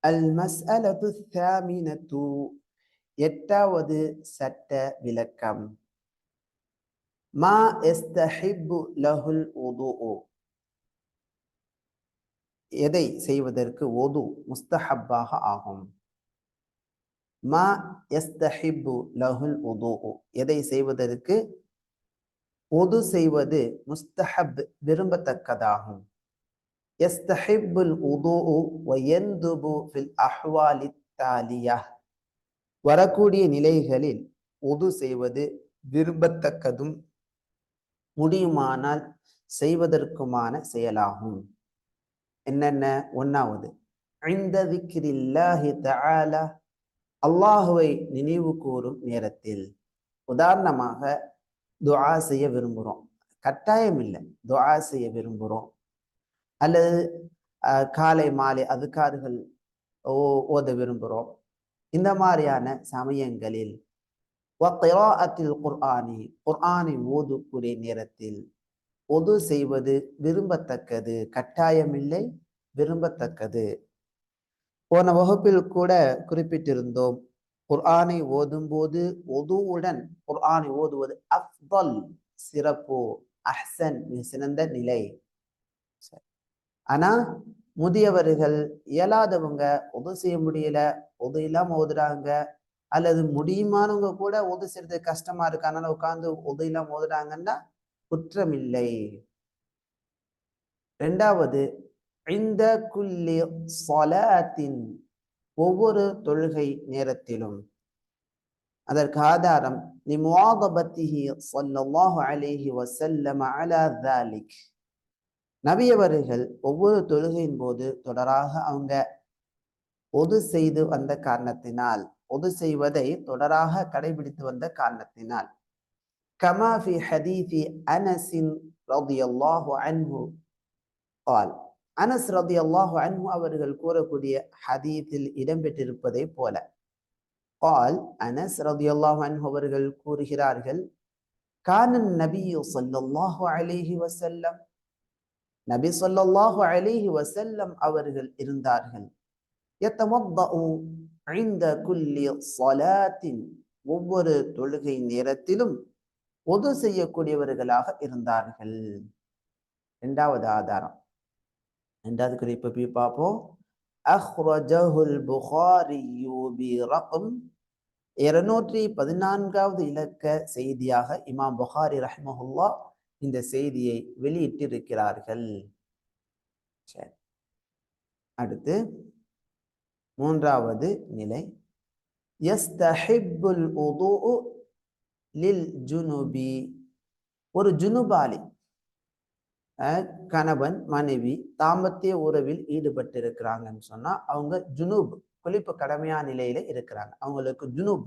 அல் மஸ்அலத்து தாமினத்து எட்டாவது சட்ட விளக்கம். மா எஸ்தஹிப்பு லஹுல் உது எதை செய்வதற்கு ஒது முஸ்தஹப்பாக ஆகும்? மா எஸ்தஹிப்பு லஹுல் உது எதை செய்வதற்கு? ஒது செய்வது முஸ்தஹப் விரும்பத்தக்கதாகும். எஸ்தஹிப்புல் உதுஉ வயந்துபு ஃபில் அஹ்வாலி தாலியா வரக்கூடிய நிலைகளில் உது செய்வது விரும்பத்தக்கதும் முடியுமானால் செய்வதற்குமான செயலாகும். என்னென்ன? ஒன்னாவது ஐந்த விக்கிரில்லாஹி தஆலா அல்லாஹுவை நினைவு கூறும் நேரத்தில். உதாரணமாக துஆ செய்ய விரும்புகிறோம் கட்டாயம் இல்லை துஆ செய்ய விரும்புகிறோம் அல்லது காலை மாலை அதுக்காறுகள் ஓ ஓத விரும்புகிறோம். இந்த மாதிரியான சமயங்களில் குர்ஆனி குர்ஆனை ஓதுக்கூடிய நேரத்தில் ஒது செய்வது விரும்பத்தக்கது கட்டாயமில்லை விரும்பத்தக்கது. போன வகுப்பில் கூட குறிப்பிட்டிருந்தோம் குர்ஆனை ஓதும்போது ஒதுவுடன் குர்ஆனை ஓதுவது அஃபல் சிறப்பு அஹ்சன் சிறந்த நிலை. ஆனா முதியவர்கள் இயலாதவங்க உதவு செய்ய முடியல உதவி இல்லாம ஓதுறாங்க அல்லது முடியுமானவங்க கூட உதவி செய்யறது கஷ்டமா இருக்கு. அதனால உட்காந்து உதவி இல்லாம ஓதுறாங்கன்னா குற்றமில்லை. ரெண்டாவது இந்த குல்லி சொலாத்தின் ஒவ்வொரு தொழுகை நேரத்திலும் அதற்கு ஆதாரம் நிமுவாதபத்திஹி ஸல்லல்லாஹு அலைஹி வசல்லம் அலா தாலிக் நபியவர்கள் ஒவ்வொரு தொழுகையின் போது தொடராக அவங்க ஒது செய்து வந்த காரணத்தினால் ஒது செய்வதை தொடராக கடைபிடித்து வந்த காரணத்தினால். கமா ஃபி ஹதீஃபி அனஸின் ரதியல்லாஹு அன்ஹு கால். அனஸ் ரதியல்லாஹு அன்ஹு அவர்கள் கூறக்கூடிய ஹதீத்தில் இடம்பெற்றிருப்பதை போல. ஆல் அனஸ் ரதியல்லாஹு அன்ஹு அவர்கள் கூறுகிறார்கள் கானன் நபியு ஸல்லல்லாஹு அலிஹி வசல்லம் நபி சொல்லல்லாஹு அலிஹி வசல்லம் அவர்கள் இருந்தார்கள். குல்லி ஒவ்வொரு தொழுகை நேரத்திலும் ஒது செய்யக்கூடியவர்களாக இருந்தார்கள். இரண்டாவது ஆதாரம். இரண்டாவது குறிப்பு போய் பார்ப்போம். அஹ்ரஜஹுல் புகாரி பி இருநூற்றி பதினான்காவது இலக்க செய்தியாக இமாம் புகாரி ரஹ்மஹுல்லா இந்த செய்தியை வெளியிட்டிருக்கிறார்கள். சரி. அடுத்து மூன்றாவது நிலை. யஸ்தஹிப்புல் உதுஉ லில் ஜுனுபி. ஒரு ஜுனுபாலி கணவன் மனைவி தாம்பத்திய உறவில் ஈடுபட்டிருக்கிறாங்கன்னு சொன்னா அவங்க ஜுனூப் குளிப்பு கடமையான நிலையில இருக்கிறாங்க. அவங்களுக்கு ஜுனூப்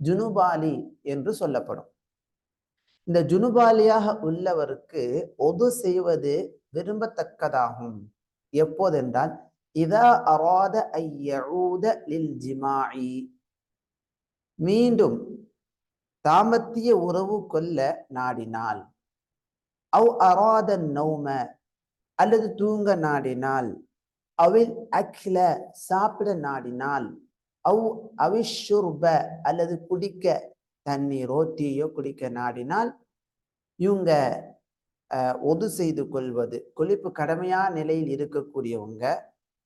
ஜுனுபாலி என்று சொல்லப்படும். இந்த ஜுனுபாலியாக உள்ளவருக்கு ஒது செய்வது விரும்பத்தக்கதாகும். எப்போதென்றால் இதா அராத ஐயூத லில் ஜிமாயி மீண்டும் தாமத்திய உறவு கொள்ள நாடினால். அவ் அராத நௌம அல்லது தூங்க நாடினால். அவில் அக்ல சாப்பிட நாடினால். அவ் அவிஷுர்ப அல்லது குடிக்க தண்ணீரோ டீயோ குடிக்க நாடினால் இவங்க ஒது செய்து கொள்வது கொழிப்பு கடமையா நிலையில் இருக்கக்கூடியவங்க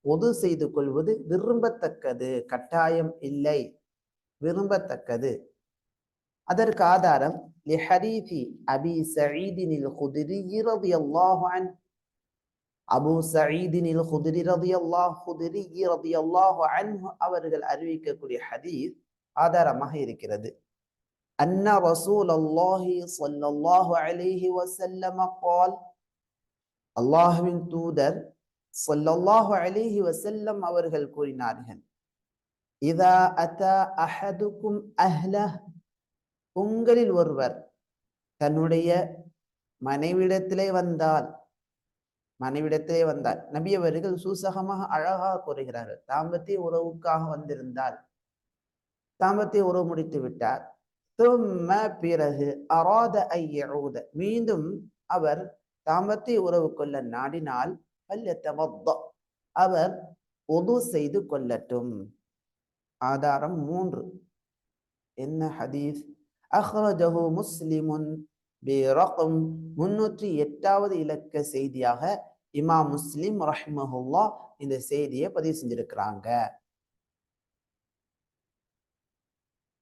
ஒது செய்து கொள்வது விரும்பத்தக்கது கட்டாயம் இல்லை விரும்பத்தக்கது. அதற்கு ஆதாரம் லிஹரீஃபி அபி சயீதினில் குதிரி ரதியல்லாஹு அன் அபு சயீதினில் குதிரி ரதியல்லாஹ் குதிரி ரதியல்லாஹு அன்ஹு அவர்கள் அறிவிக்கக்கூடிய ஹதீஸ் ஆதாரமாக இருக்கிறது. أن رسول الله صلى الله عليه وسلم قال அல்லாஹுவின் தூதர் சொல்லல்லாஹு அலிஹி வசல்லம் அவர்கள் கூறினார்கள் இதா அத்தா அஹதுக்கும் அஹ்ல உங்களில் ஒருவர் தன்னுடைய மனைவிடத்திலே வந்தால் மனைவிடத்திலே வந்தால் நபி அவர்கள் சூசகமாக அழகாக கூறுகிறார்கள் தாம்பத்திய உறவுக்காக வந்திருந்தால் தாம்பத்திய உறவு முடித்து விட்டார் தும்ம பிறகு அராத ஐயூத மீண்டும் அவர் தாமத்தை உறவு கொள்ள நாடினால் அவர் ஒது செய்து கொள்ளட்டும். ஆதாரம் மூன்று. என்ன ஹதீஸ்? அஹ்ரஜஹு முஸ்லிமுன் பிரகம் முன்னூற்றி எட்டாவது இலக்க செய்தியாக இமா முஸ்லிம் ரஹ்மஹுல்லா இந்த செய்தியை பதிவு செஞ்சிருக்கிறாங்க.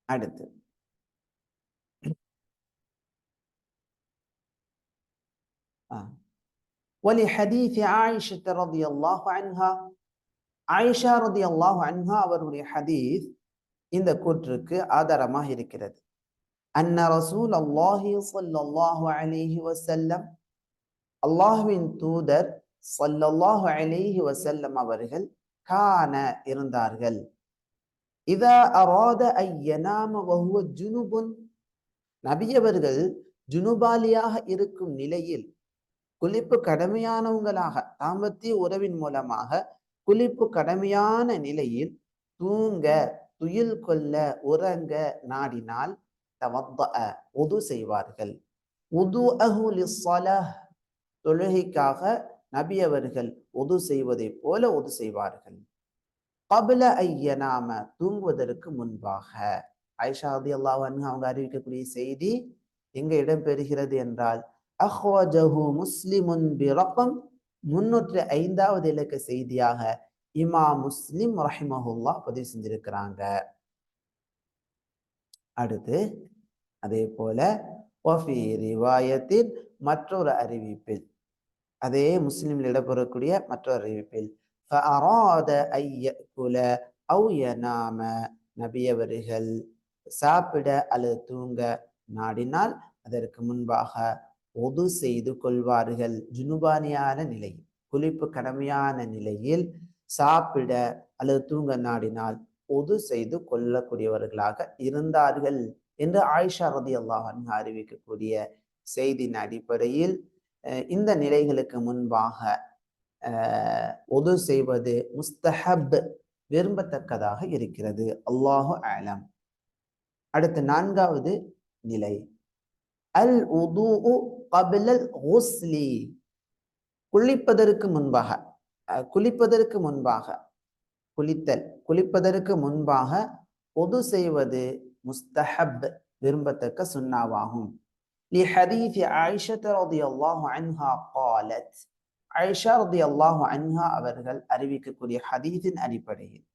அடுத்து. ولحديث عائشة رضي الله عنها ஆயிஷா ரதி அல்லாஹ் அன்ஹா அவருடைய ஹதீஸ் இந்த கூற்றுக்கு ஆதாரமாக இருக்கிறது அன்ன ரசூல் அல்லாஹி சொல்லல்லாஹு அலிஹி வசல்லம் அல்லாஹுவின் தூதர் சொல்லல்லாஹு அலிஹி வசல்லம் அவர்கள் கான இருந்தார்கள் இதா அராத ஐயனாம வஹுவ ஜுனுபுன் நபியவர்கள் ஜுனுபாலியாக இருக்கும் நிலையில் குளிப்பு கடமையானவங்களாக தாம்பத்திய உறவின் மூலமாக குளிப்பு கடமையான நிலையில் தூங்க துயில் கொள்ள உறங்க நாடினால் தவத்த உது செய்வார்கள். உது அஹுலி தொழுகைக்காக நபி அவர்கள் உது செய்வதை போல உது செய்வார்கள். பபுல ஐயனாம தூங்குவதற்கு முன்பாக ஐஷாதி அல்லாஹ் அவங்க அறிவிக்கக்கூடிய செய்தி எங்க இடம்பெறுகிறது என்றால் அஹ்வஜஹு முஸ்லிமுன் பிரகம் முன்னூற்றி ஐந்தாவது இலக்க செய்தியாக இமா முஸ்லிம் ரஹிமஹுல்லா பதிவு செஞ்சிருக்கிறாங்க. அடுத்து அதே போல ரிவாயத்தின் மற்றொரு அறிவிப்பில் அதே முஸ்லிமில் இடம்பெறக்கூடிய மற்றொரு அறிவிப்பில் நபியவர்கள் சாப்பிட அல்லது தூங்க நாடினால் அதற்கு முன்பாக ஒது செய்து கொள்வார்கள். ஜுனுபானியான நிலையில் குளிப்பு கடமையான நிலையில் சாப்பிட அல்லது தூங்க நாடினால் பொது செய்து கொள்ளக்கூடியவர்களாக இருந்தார்கள் என்று ஆயிஷா ரதி அல்லாஹன் அறிவிக்கக்கூடிய செய்தியின் அடிப்படையில் இந்த நிலைகளுக்கு முன்பாக ஒது செய்வது முஸ்தஹப் விரும்பத்தக்கதாக இருக்கிறது. அல்லாஹு ஆலம் அடுத்த நான்காவது நிலை. அல் உது கபிலல் ஹுஸ்லி குளிப்பதற்கு முன்பாக குளிப்பதற்கு முன்பாக குளித்தல் குளிப்பதற்கு முன்பாக பொது செய்வது முஸ்தஹப் விரும்பத்தக்க சுண்ணாவாகும் لحديث عائشة رضي الله عنها قالت ஐஷா ரதி அல்லாஹு அன்ஹா அவர்கள் அறிவிக்கக்கூடிய ஹதீஸின் அடிப்படையில்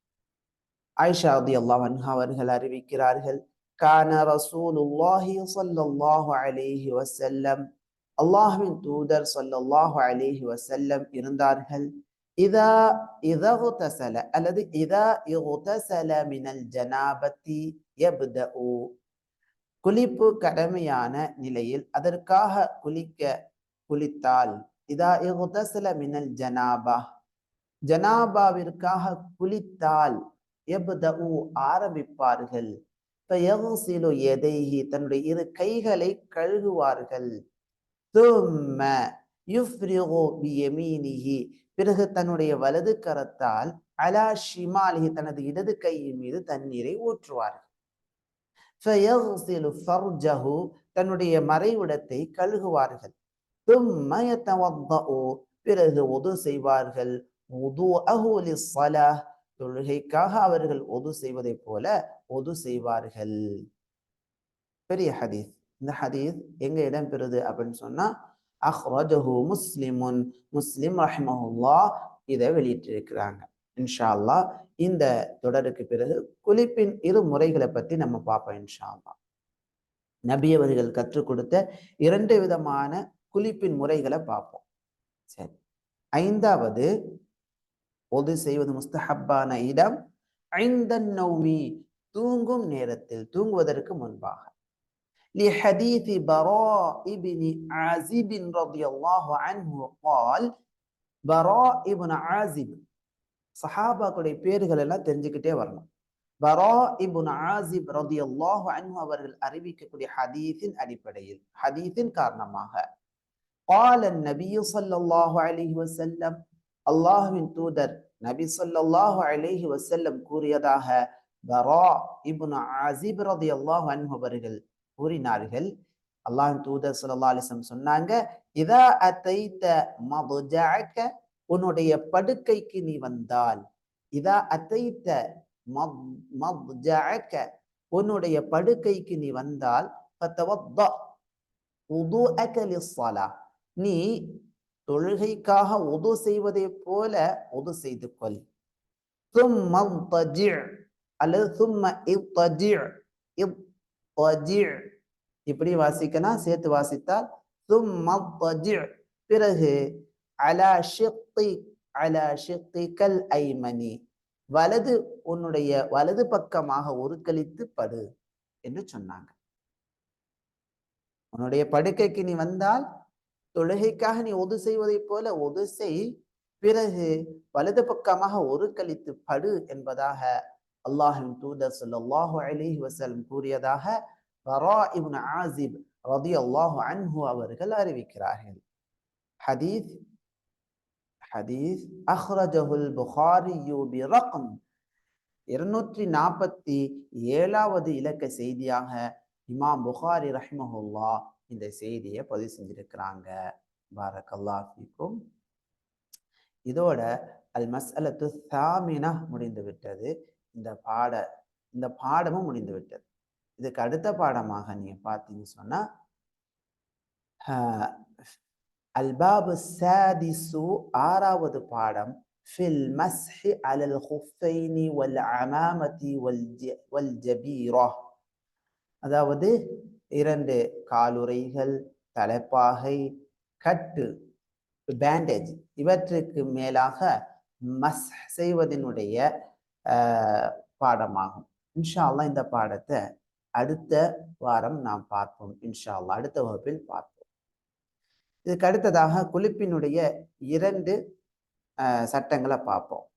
ஆயிஷா ரதி அல்லாஹ் அன்ஹா அவர்கள் அறிவிக்கிறார்கள் கான ரசூலுல்லாஹி ஸல்லல்லாஹு அலைஹி வஸல்லம் அல்லாஹ்வின் தூதர் சொல்லல்லாஹு அலிஹி வசல்லம் இருந்தார்கள் இதா இதகுதசல அல்லது இதா இகுதசல மினல் ஜனாபத்தி யப்தஉ குளிப்பு கடமையான நிலையில் அதற்காக குளிக்க குளித்தால் இதா இகுதசல மினல் ஜனாபா ஜனாபாவிற்காக குளித்தால் எப்தஉ ஆரம்பிப்பார்கள் தன்னுடைய இரு கைகளை கழுகுவார்கள். பிறகு தன்னுடைய வலது கரத்தால் அலா ஷிமாலிஹி தனது இடது கையின் மீது தண்ணீரை ஊற்றுவார்கள். தன்னுடைய மறைவிடத்தை கழுகுவார்கள். பிறகு உது செய்வார்கள். தொழுகைக்காக அவர்கள் ஒது செய்வதைப் போல ஒது செய்வார்கள். பெரிய ஹதீஸ். இந்த ஹதீஸ் எங்க இடம் பெறுது அப்படின்னு சொன்னா அஹ்ரஜஹு முஸ்லிமுன். முஸ்லிம் ரஹ்மஹுல்லா இதை வெளியிட்டிருக்கிறாங்க. இன்ஷா அல்லா இந்த தொடருக்கு பிறகு குளிப்பின் இரு முறைகளை பத்தி நம்ம பார்ப்போம் இன்ஷா அல்லா நபியவர்கள் கற்றுக் கொடுத்த இரண்டு விதமான குளிப்பின் முறைகளை பார்ப்போம். சரி. ஐந்தாவது பொது செய்வது முஸ்தஹப்பான இடம். ஐந்தன் நௌமி. தூங்கும் நேரத்தில் தூங்குவதற்கு முன்பாக لحديث براء بن عازب رضي الله عنه قال براء بن عازب சஹாபாக்களுடைய பேர்கள் எல்லாம் தெரிஞ்சுக்கிட்டே வரணும் பரா இபுன் ஆசிப் ரதி அல்லாஹு அன்ஹு அவர்கள் அறிவிக்கக்கூடிய ஹதீஸின் அடிப்படையில் ஹதீஸின் காரணமாக قال النبي صلى الله عليه وسلم அல்லாஹுவின் தூதர் நபி சொல்லாஹு அலைஹி வசல்லம் கூறியதாக வரா இபுன் அசிப் ரதி அல்லாஹ் அன்பவர்கள் கூறினார்கள். அல்லாஹின் தூதர் சல்லா அலிசம் சொன்னாங்க இதா அத்தைத்த மதுஜாக்க உன்னுடைய படுக்கைக்கு நீ வந்தால் இதா அத்தைத்த மதுஜாக்க உன்னுடைய படுக்கைக்கு நீ வந்தால் நீ தொழுகைக்காக உது செய்வதை போல உது செய்து கொள் அல்லது சும்ம இப்படி வாசிக்கணும் சேர்த்து வாசித்தால் பிறகு அலா ஷிக்தி அலா ஷிக்தி கல் ஐமனி வலது உன்னுடைய வலது பக்கமாக உருக்களித்து படு என்று சொன்னாங்க. உன்னுடைய படுக்கைக்கு நீ வந்தால் தொழுகைக்காக நீ ஒது செய்வதைப் போல ஒது செய். பிறகு வலது பக்கமாக ஒரு கழித்து படு என்பதாக அல்லாஹின் தூதர் ஸல்லல்லாஹு அலிஹி வசலம் கூறியதாக வரா இப்னு ஆசிப் ரலியல்லாஹு அன்ஹு அவர்கள் அறிவிக்கிறார்கள். ஹதீஸ் ஹதீஸ் அஹ்ரஜஹுல் புகாரியு பிரகம். இருநூற்றி நாற்பத்தி ஏழாவது இலக்க செய்தியாக இமாம் புகாரி ரஹ்மஹுல்லா இந்த செய்தியை பதிவு செஞ்சிருக்கிறாங்க. பாரக்கல்லாஃபிக்கும் இதோட அல் மஸ் அலத்து சாமினா முடிந்து விட்டது இந்த பாட இந்த பாடமும் முடிந்து விட்டது. இதுக்கு அடுத்த பாடமாக நீங்க பார்த்தீங்கன்னு சொன்னா அல்பாபு சாதிசு ஆறாவது பாடம் ஃபில் மஸ்ஹி அலல் ஹுஃபைனி வல் அமாமதி வல் வல் ஜபீரா. அதாவது இரண்டு காலுரைகள் தலைப்பாகை கட்டு பேண்டேஜ் இவற்றுக்கு மேலாக மஸ் செய்வதனுடைய பாடமாகும். இன்ஷா இந்த பாடத்தை அடுத்த வாரம் நாம் பார்ப்போம். இன்ஷா அடுத்த வகுப்பில் பார்ப்போம். இதுக்கு அடுத்ததாக குளிப்பினுடைய இரண்டு சட்டங்களை பார்ப்போம்.